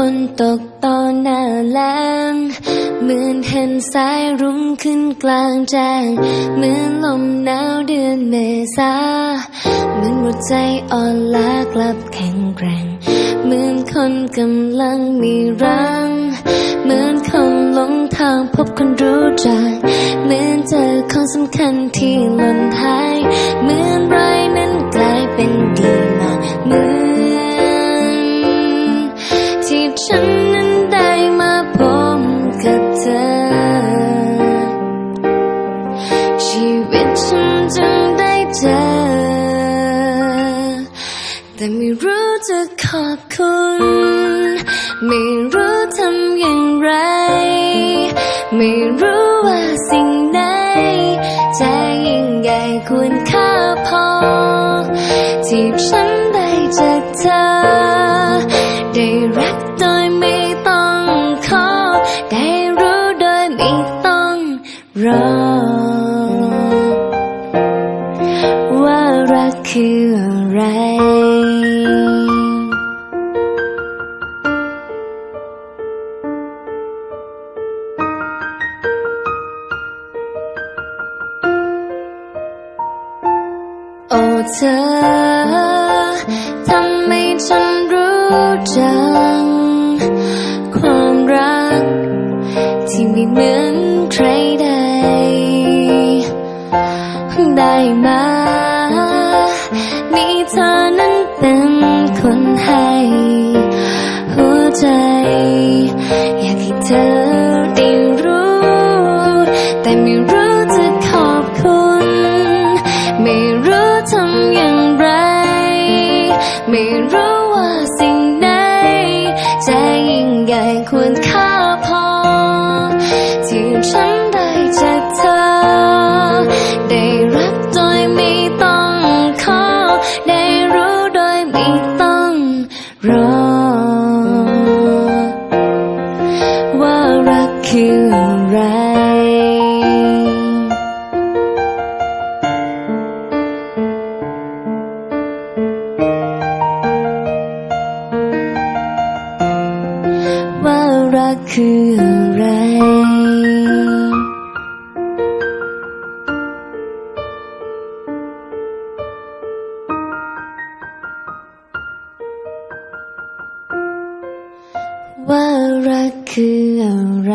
นฝนตกตอนหน้าแล้งเหมือนเห็นสายรุ้งขึ้นกลางแจ้งเหมือนลมหนาวเดือนเมษาเหมือนหัวใจอ่อนล้ากลับแข็งแกร่งเหมือนคนกำลังมีรังเหมือนคนหลงทางพบคนรู้จักเหมือนเจอของสำคัญที่หล่นหายเหมือน แต่ไม่รู้จะขอบคุณ ไม่รู้ทำอย่างไร ไม่รู้ว่าสิ่งไหนจะยิ่งใหญ่ควรค่าพอ ที่ฉันได้จากเธอ ได้รักโดยไม่ต้องขอ ได้รู้โดยไม่ต้องรอ ว่ารักคือ เธอ ทำให้ฉันรู้จัง ความรัก ที่ไม่เหมือนใครใด ได้มามีเธอนั้นเป็นคนให้หัวใจ อยากให้เธอได้รู้ แต่ไม่รู้จะขอบคุณ ไม่ำอย่างไร ไม่รู้ว่าสิ่งไหนจะยิ่งใหญ่ควรค่าพอ ที่ฉันได้จากเธอ ได้รักโดยไม่ต้องขอ ได้รู้โดยไม่ต้องรอ ว่ารักคือ คืออะไร ว่ารักคืออะไร